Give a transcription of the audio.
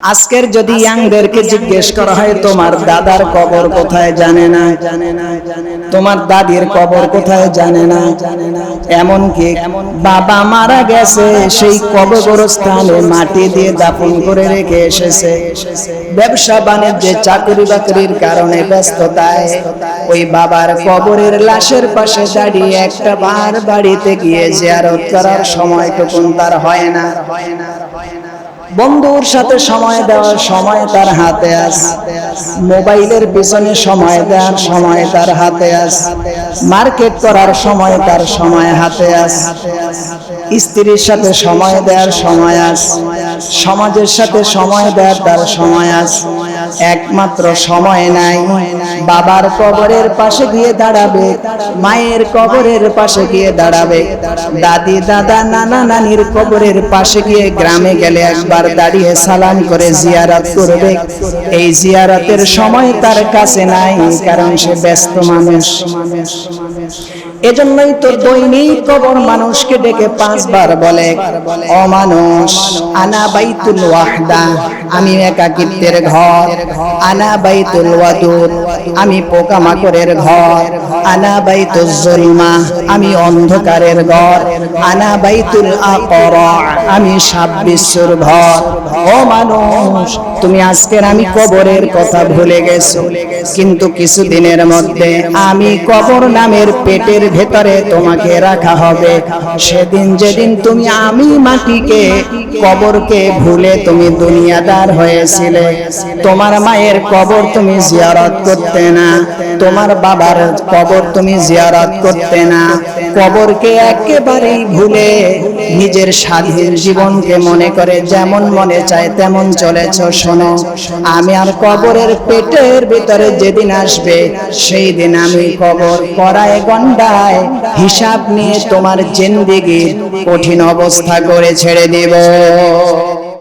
আজকের যদি ইয়াংদেরকে জিজ্ঞেস করা হয় তোমার দাদার কবর কোথায়? জানে না। জানে না জানে না। তোমার দাদির কবর কোথায়? জানে না। জানে না। এমন কি বাবা মারা গেছে সেই কবরস্থানে মাটি দিয়ে দাফন করে রেখে এসেছে। ব্যবসা বাণিজ্যে চাকরি বাকরির কারণে ব্যস্ততায় ওই বাবার কবরের লাশের পাশে দাঁড়িয়ে একটা বার বাড়িতে গিয়ে জিয়ারত করার সময় টুকুন তার হয় না। হয় না হয় না। বন্ধুর সাথে সময় দেওয়ার সময় তার হাতে আস। মোবাইলের পিছনে সময় দেওয়ার সময় তার হাতে আস। মার্কেট করার সময় তার সময় হাতে আস। স্ত্রীর সাথে সময় দেওয়ার সময় আস। সমাজের সাথে সময় দেওয়ার তার সময় আস একমাত্র সময় নাই। বাবার কবরের পাশে গিয়ে দাঁড়াবে, মায়ের কবরের পাশে গিয়ে দাঁড়াবে। দাদি, দাদা, নানা নানির কবরের পাশে গিয়ে গ্রামে গেলে একবার দাঁড়িয়ে সালাম করে জিয়ারত করবে। এই জিয়ারতের সময় তার কাছে নাই, কারণ সে ব্যস্ত মানুষ। এজন্যই তো দৈনিক কবর মানুষকে ডেকে পাঁচবার বলে অমানুষ আনা বাইতুল ওয়াহদা। আমি একাকিত্বের ঘর। আনা বাইতুল ওয়াদুদ। আমি পোকামাকড়ের ঘর। আনা বাইতুল জুলমা। আমি অন্ধকারের ঘর। আনা বাইতুল আকরা। আমি সাপ বিশ্বর ঘর। ও মানুষ, তুমি আজকের আমি কবরের কথা ভুলে গেছো। কিন্তু কিছুদিনের মধ্যে আমি কবর নামের পেটের ভেতরে তোমাকে রাখা হবে। সেদিন যেদিন তুমি আমি মাটিকে, কবরকে ভুলে তুমি দুনিয়াদার হয়েছিলে। তোমার মায়ের কবর তুমি জিয়ারত করতে না। তোমার বাবার কবর তুমি জিয়ারত করতে না। কবরকে একেবারেই ভুলে নিজের স্বাধীন জীবনকে মনে করে যেমন মনে চায় তেমন চলেছ, শোনো। আমি আর কবরের পেটের ভিতরে যেদিন আসবে, সেই দিন আমি কবর করায় গন্ডায় হিসাব নিয়ে তোমার জিন্দিগির কঠিন অবস্থা করে ছেড়ে দেব।